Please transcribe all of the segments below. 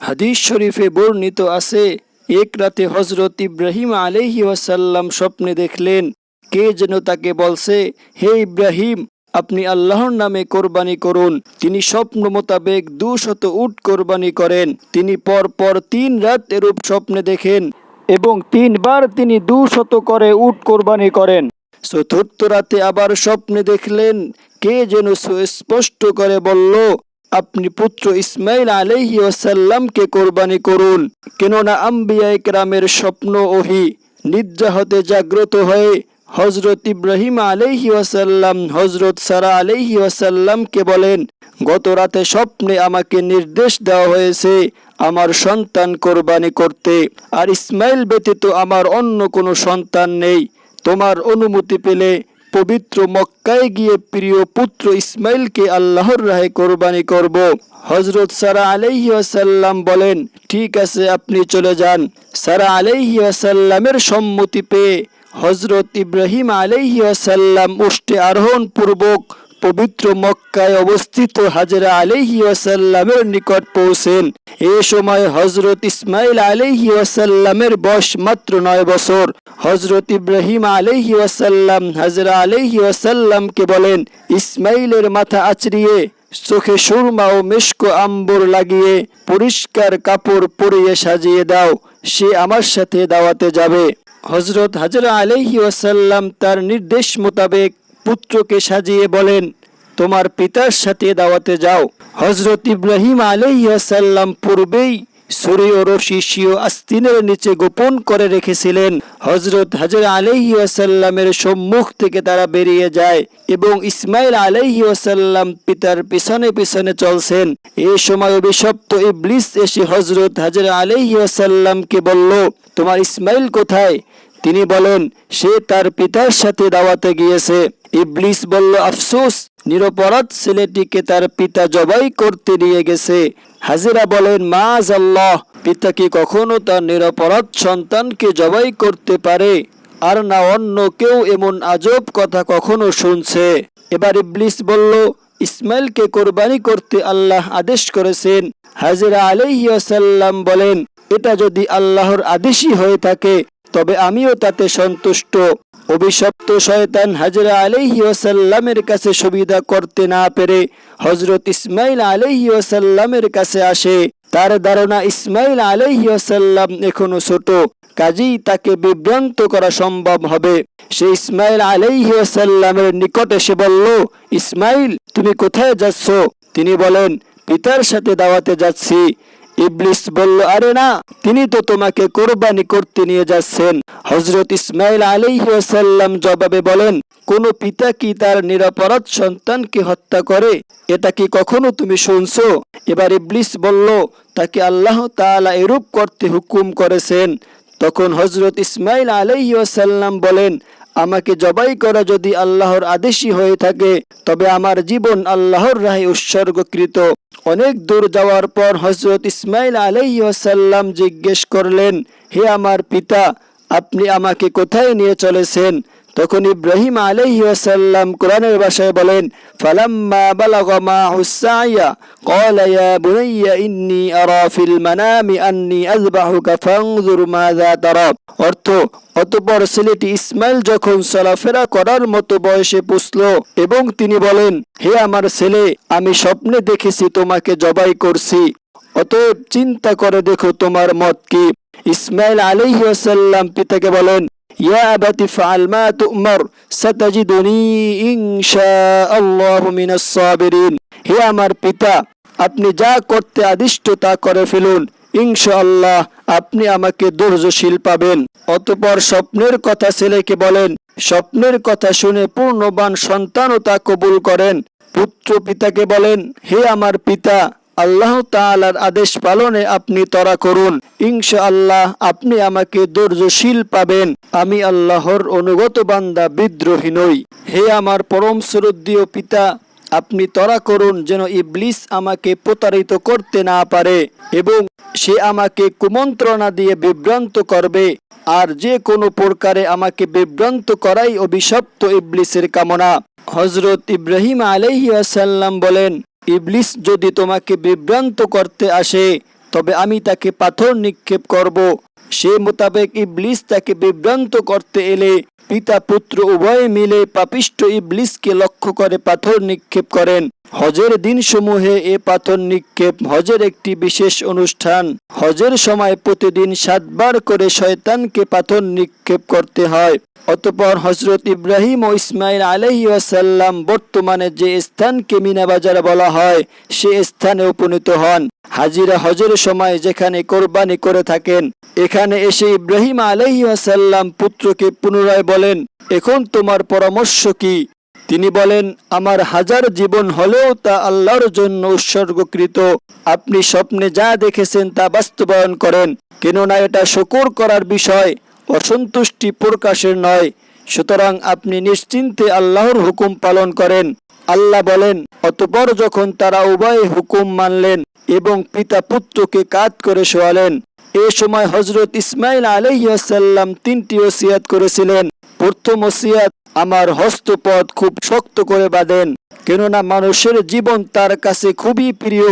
হাদিস শরীফে বর্ণিত আছে, এক রাতে হজরত ইব্রাহিম আলহি ওয়াসাল্লাম স্বপ্নে দেখলেন, কে যেন তাকে বলছে, হে ইব্রাহিম, আপনি আল্লাহর নামে কোরবানি করুন। তিনি স্বপ্ন মোতাবেক দুশত উট কোরবানি করেন। তিনি পর পর তিন রাত এরূপ স্বপ্নে দেখেন এবং তিনবার তিনি দুশত করে উট কোরবানি করেন। চতুর্থ রাতে আবার স্বপ্নে দেখলেন, কে যেন সুস্পষ্ট করে বলল আপনি পুত্র ইসমাইল আলহি ওসাল্লামকে কোরবানি করুন, কেননা আম্বিয়া একরামের স্বপ্ন ওহি। নিদ্রা হতে জাগ্রত হয়ে হজরত ইব্রাহিম আলহি ওয়াসাল্লাম হজরত সারা আলহি ওয়াসাল্লামকে বলেন, গত রাতে স্বপ্নে আমাকে নির্দেশ দেওয়া হয়েছে আমার সন্তান কোরবানি করতে, আর ইসমাইল ব্যতীত আমার অন্য কোনো সন্তান নেই। তোমার অনুমতি পেলে পবিত্র মক্কায় গিয়ে প্রিয় পুত্র ইসমাইলকে আল্লাহর রাহে কোরবানি করব। হজরত সারা আলাইহি আসাল্লাম বলেন, ঠিক আছে, আপনি চলে যান। সারা আলাইহি আসাল্লামের সম্মতি পেয়ে হজরত ইব্রাহিম আলাইহি আসাল্লাম উষ্টে আরোহণ পূর্বক পবিত্র মক্কায় অবস্থিত হাজরা আলাইহি ওয়াসাল্লামের নিকট পৌঁছেন। এ সময় হজরত ইসমাইল আলাইহি ওয়াসাল্লামের বয়স মাত্র নয় বছর। হজরত ইব্রাহিম আলাইহি ওয়াসাল্লাম হাজরা আলাইহি ওয়াসাল্লামকে বলেন ইসমাইলের মাথা আচড়িয়ে চোখে সুরমা ও মেশকো আম্বর লাগিয়ে পরিষ্কার কাপড় পরিয়ে সাজিয়ে দাও, সে আমার সাথে দাওয়াতে যাবে। হজরত হাজরা আলাইহি ওয়াসাল্লাম তার নির্দেশ মোতাবেক পুত্রকে সাজিয়ে বলেন, তোমার পিতার সাথে দাওয়াতে যাও। হজরত ইব্রাহিম আলাইসাল্লাম পূর্বেই সুরে ও রশি স্বীয় আস্তিনের নিচে গোপন করে রেখেছিলেন। হজরত হাজর আলহি সম্মুখ থেকে তারা বেরিয়ে যায় এবং ইসমাইল আলহি আসাল্লাম পিতার পিছনে পিছনে চলছেন। এ সময় অভিশপ্ত ইবলিস এসে হজরত হাজর আলহি আসাল্লামকে বলল, তোমার ইসমাইল কোথায়? তিনি বলেন, সে তার পিতার সাথে দাওয়াতে গিয়েছে। ইবলিস বলল, আফসোস, নিরপরাধ ছেলেটিকে তার পিতা জবাই করতে নিয়ে গেছে। হাজিরা বলেন মাজ আল্লাহ পিতা কি কখনো তার নিরপরাধ সন্তানকে জবাই করতে পারে? আর না অন্য কেউ এমন আজব কথা কখনো শুনছে? এবার ইবলিস বলল, ইসমাইলকে কোরবানি করতে আল্লাহ আদেশ করেছেন। হাজিরা আলাইসাল্লাম বলেন, এটা যদি আল্লাহর আদেশই হয়ে থাকে তবে আমিও তাতে সন্তুষ্ট। অভিশপ্ত শয়তান হাজরা আলহি ওসাল্লামের কাছে সুবিধা করতে না পেরে হজরত ইসমাইল আলহি ওসাল্লামের কাছে আসে। তার ধারণা ইসমাইল আলহি ওসাল্লাম এখনও ছোট, কাজেই তাকে বিভ্রান্ত করা সম্ভব হবে। সে ইসমাইল আলহি ওসাল্লামের নিকট এসে বলল, ইসমাইল, তুমি কোথায় যাচ্ছ? তিনি বলেন, পিতার সাথে দাওয়াতে যাচ্ছি। ইবলিস বলল, আরে না, তিনি তো তোমাকে কোরবানি করতে নিয়ে যাচ্ছেন। হজরত ইসমাইল আলাইসাল্লাম জবাবে বলেন, কোন পিতা কি তার নিরাপরাধ সন্তানকে হত্যা করে? এটা কি কখনো তুমি শুনছো? এবার ইবলিস বলল, তাকে আল্লাহ তাআলা এরূপ করতে হুকুম করেছেন। তখন হজরত ইসমাইল আলাইসাল্লাম বলেন আমাকে জবাই করা যদি আল্লাহর আদেশই হয়ে থাকে, তবে আমার জীবন আল্লাহর রাহে উৎসর্গকৃত। অনেক দূর যাওয়ার পর হজরত ইসমাইল আলাই সাল্লাম জিজ্ঞেস করলেন, হে আমার পিতা, আপনি আমাকে কোথায় নিয়ে চলেছেন? তখন ইব্রাহিম আলাইসাল্লাম কোরআনের ভাষায় বলেন, ফালাম্মা বালাগমা হুসাইয়া কলায়া বুনাইয়া ইন্নি আরাফিল মানামি আন্নি আযবাহুকা ফানজুর মাযা তারা। অর্থ, অতপর ছেলেটি ইসমাইল যখন চলাফেরা করার মতো বয়সে পুষল এবং তিনি বলেন, হে আমার ছেলে, আমি স্বপ্নে দেখেছি তোমাকে জবাই করছি। অতএব চিন্তা করে দেখো তোমার মত কি। ইসমাইল আলিহাসাল্লাম পিতাকে বলেন ইয়া আবাতি ফাআল মা হে আমার পিতা, আপনি যা করতে আদিষ্ট তা করে ফেলুন। ইংশা আল্লাহ আপনি আমাকে ধৈর্যশীল পাবেন। অতপর স্বপ্নের কথা ছেলেকে বলেন। স্বপ্নের কথা শুনে পূর্ণবান সন্তানও তা কবুল করেন। পুত্র পিতাকে বলেন, হে আমার পিতা আল্লাহ তাআলার আদেশ পালনে আপনি তরা করুন। ইনশা আল্লাহ আপনি আমাকে ধৈর্যশীল পাবেন। আমি আল্লাহর অনুগত বান্দা, বিদ্রোহী নই। হে আমার পরম শ্রদ্ধীয় পিতা, আপনি তরা করুন যেন ইবলিস আমাকে প্রতারিত করতে না পারে এবং সে আমাকে কুমন্ত্রণা দিয়ে বিভ্রান্ত করবে। আর যে কোনো প্রকারে আমাকে বিভ্রান্ত করাই অভিশপ্ত ইবলিসের কামনা। হজরত ইব্রাহিম আলাইহি আসাল্লাম বলেন ইবলিস যদি তোমাকে বিভ্রান্ত করতে আসে, তবে আমি তাকে পাথর নিক্ষেপ করব। সে মোতাবেক ইবলিস তাকে বিভ্রান্ত করতে এলে পিতা, পুত্র, উভয়ে মিলে পাপিষ্ট ইবলিসকে লক্ষ্য করে পাথর নিক্ষেপ করেন। হজের দিনসমূহে এ পাথর নিক্ষেপ হজের একটি বিশেষ অনুষ্ঠান। হজের সময় প্রতিদিন সাতবার করে শয়তানকে পাথর নিক্ষেপ করতে হয়। অতপর হজরত ইব্রাহিম ও ইসমাইল আলহি ওয়াসাল্লাম বর্তমানে যে স্থানকে মিনা বাজার বলা হয়, সে স্থানে উপনীত হন। হাজিরা হজের সময় যেখানে কোরবানি করে থাকেন, এখানে এসে ইব্রাহিম আলহি ওয়াসাল্লাম পুত্রকে পুনরায় বলেন, এখন তোমার পরামর্শ কি? তিনি বলেন, আমার হাজার জীবন হলেও তা আল্লাহর জন্য উৎসর্গকৃত। আপনি স্বপ্নে যা দেখেছেন তা বাস্তবায়ন করেন, কেননা এটা শকুর করার বিষয়। অসন্তুষ্টি প্রকাশের নয়। সুতরাং আপনি নিশ্চিন্তে আল্লাহর হুকুম পালন করেন। আল্লাহ বলেন, অতপর যখন তারা উভয় হুকুম মানলেন এবং পিতা পুত্রকে কাত করে শোয়ালেন, এ সময় হজরত ইসমাইল আলহিয়াসাল্লাম তিনটি ওসিয়াত করেছিলেন। প্রথম ওসিয়াত, আমার হস্তপদ খুব শক্ত করে বাঁধেন, কেননা মানুষের জীবন তার কাছে খুবই প্রিয়।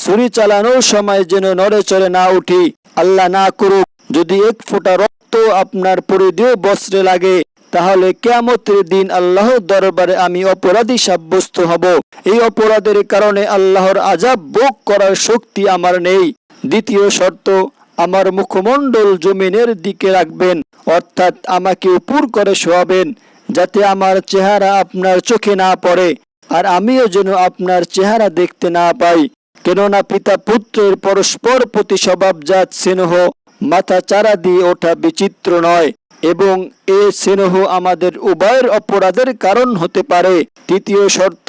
ছুরি চালানোর সময় যেন নড়ে চড়ে না উঠি। আল্লাহ না করুক, যদি এক ফোঁটা রক্ত আপনার পরিধেয় বস্ত্রে লাগে। তাহলে কেয়ামতের দিন আল্লাহর দরবারে আমি অপরাধী সাব্যস্ত হব। এই অপরাধের কারণে আল্লাহর আজাব ভোগ করার শক্তি আমার নেই। দ্বিতীয় শর্ত, আমার মুখমণ্ডল জমিনের দিকে রাখবেন, অর্থাৎ আমাকে উপর করে শোয়াবেন, যাতে আমার চেহারা আপনার চোখে না পড়ে, আর আমিও যেন আপনার চেহারা দেখতে না পাই। কেননা পিতা পুত্রের পরস্পর প্রতি স্বভাবজাত স্নেহ মাথা চারা দিয়ে ওঠা বিচিত্র নয় এবং এ স্নেহ আমাদের উভয়ের অপরাধের কারণ হতে পারে। তৃতীয় শর্ত,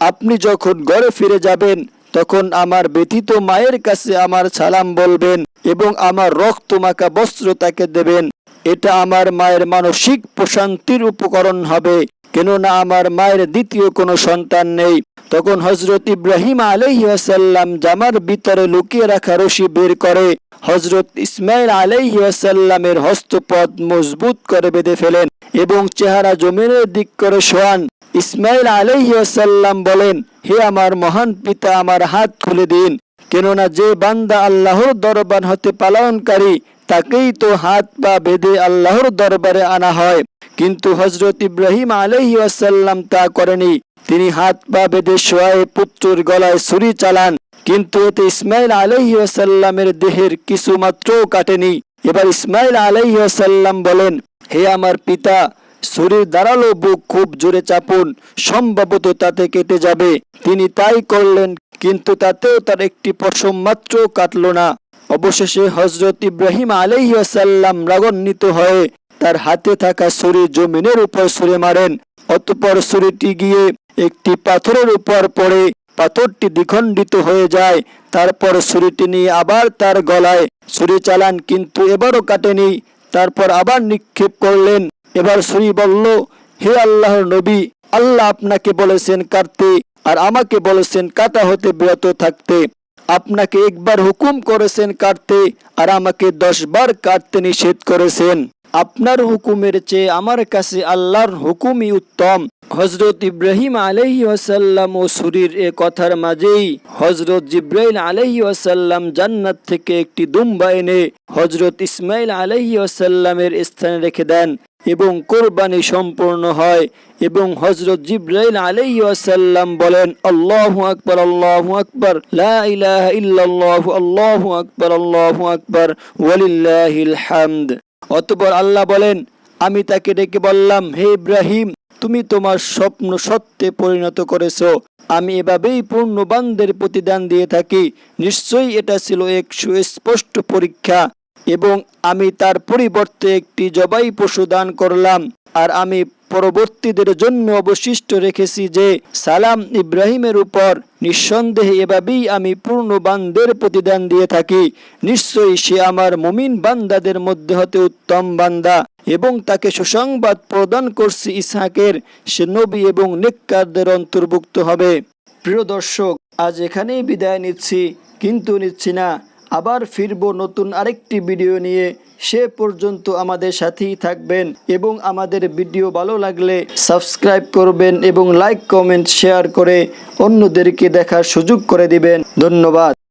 আপনি যখন ঘরে ফিরে যাবেন, তখন আমার ব্যথিত মায়ের কাছে আমার সালাম বলবেন এবং আমার রক্ত মাখা বস্ত্র তাকে দেবেন। এটা আমার মায়ের মানসিক প্রশান্তির উপকরণ হবে, কেননা আমার মায়ের দ্বিতীয় কোনো সন্তান নেই। তখন হজরত ইব্রাহিম আলহিহাসাল্লাম জামার ভিতরে লুকিয়ে রাখা রশি বের করে হজরত ইসমাইল আলহিহাসাল্লামের হস্তপদ মজবুত করে বেঁধে ফেলেন এবং চেহারা জমিনের দিক করে শোয়ান। ইসমাইল আলহিহাসাল্লাম বলেন, হে আমার মহান পিতা, আমার হাত খুলে দিন। কেননা যে বান্দা আল্লাহর দরবার হতে পালনকারী, তাকেই তো হাত পা বেঁধে আল্লাহর দরবারে আনা হয়। কিন্তু হজরত ইব্রাহিম আলহি আসাল্লাম তা করেনি। তিনি হাত পা বেঁধে শোয়ায় পুত্রের গলায় ছুরি চালান। কিন্তু এতে ইসমাইল আলহি আসাল্লামের দেহের কিছু মাত্রও কাটেনি। এবার ইসমাইল আলহি আসাল্লাম বলেন, হে আমার পিতা ছুরির দাঁড়াল বুক খুব জোরে চাপুন, সম্ভবত তাতে কেটে যাবে। তিনি তাই করলেন, কিন্তু তাতেও তার একটি পশম মাত্র কাটল না। অবশেষে হজরত ইব্রাহিম আলহিয়াসাল্লাম রাগান্বিত হয়ে তার হাতে থাকা ছুরি জমিনের উপর ছুঁড়ে মারেন। অতপর ছুরিটি গিয়ে একটি পাথরের উপর পড়ে। পাথরটি দ্বিখণ্ডিত হয়ে যায়। তারপর ছুরিটি নিয়ে আবার তার গলায় ছুরি চালান, কিন্তু এবারও কাটেনি। তারপর আবার নিক্ষেপ করলেন। এবার ছুরি বলল, হে আল্লাহর নবী, আল্লাহ আপনাকে বলেছেন কাটতে, আর আমাকে বলেছেন কাটা হতে বিরত থাকতে। আপনাকে একবার হুকুম করেছেন কাটতে, আর আমাকে দশ বার কাটতে নিষেধ করেছেন। আপনার হুকুমের চেয়ে আমার কাছে আল্লাহর হুকুমই উত্তম। হজরত ইব্রাহিম আলহি ওয়াসাল্লাম ও সুরির এ কথার মাঝেই হজরত জিব্রাইল আলহি ওয়াসাল্লাম জান্নাত থেকে একটি দুম্বা এনে হজরত ইসমাইল আলহি ওয়াসাল্লামের স্থানে রেখে দেন এবং কোরবানি সম্পূর্ণ হয় এবং হজরত জিব্রাইল আলাইহি ওয়াসাল্লাম বলেন, আল্লাহ আকবার আল্লাহ আকবার, লা ইলাহা ইল্লাল্লাহু, আল্লাহু আকবার আল্লাহু আকবার, ওয়ালিল্লাহিল হামদ। অতঃপর আল্লাহ বলেন, আমি তাকে ডেকে বললাম, হে ইব্রাহিম তুমি তোমার স্বপ্ন সত্যে পরিণত করেছ। আমি এভাবেই পূর্ণবানদের প্রতিদান দিয়ে থাকি। নিশ্চয়ই এটা ছিল এক সুস্পষ্ট পরীক্ষা। এবং আমি তার পরিবর্তে একটি জবাই পশু দান করলাম। আর আমি পরবর্তীদের জন্য অবশিষ্ট রেখেছি যে, সালাম ইব্রাহিমের উপর নিঃসন্দেহে এভাবেই আমি পূর্ণ বান্দের প্রতিদান দিয়ে থাকি। নিশ্চয়ই সে আমার মুমিন বান্দাদের মধ্যে হতে উত্তম বান্দা। এবং তাকে সুসংবাদ প্রদান করছি ইসহাকের, সে নবী এবং নেককারদের অন্তর্ভুক্ত হবে। প্রিয় দর্শক, আজ এখানেই বিদায় নিচ্ছি, কিন্তু নিচ্ছি না। আবার ফিরব নতুন আরেকটি ভিডিও নিয়ে। সে পর্যন্ত আমাদের সাথেই থাকবেন এবং আমাদের ভিডিও ভালো লাগলে সাবস্ক্রাইব করবেন এবং লাইক, কমেন্ট, শেয়ার করে অন্যদেরকে দেখার সুযোগ করে দিবেন। ধন্যবাদ।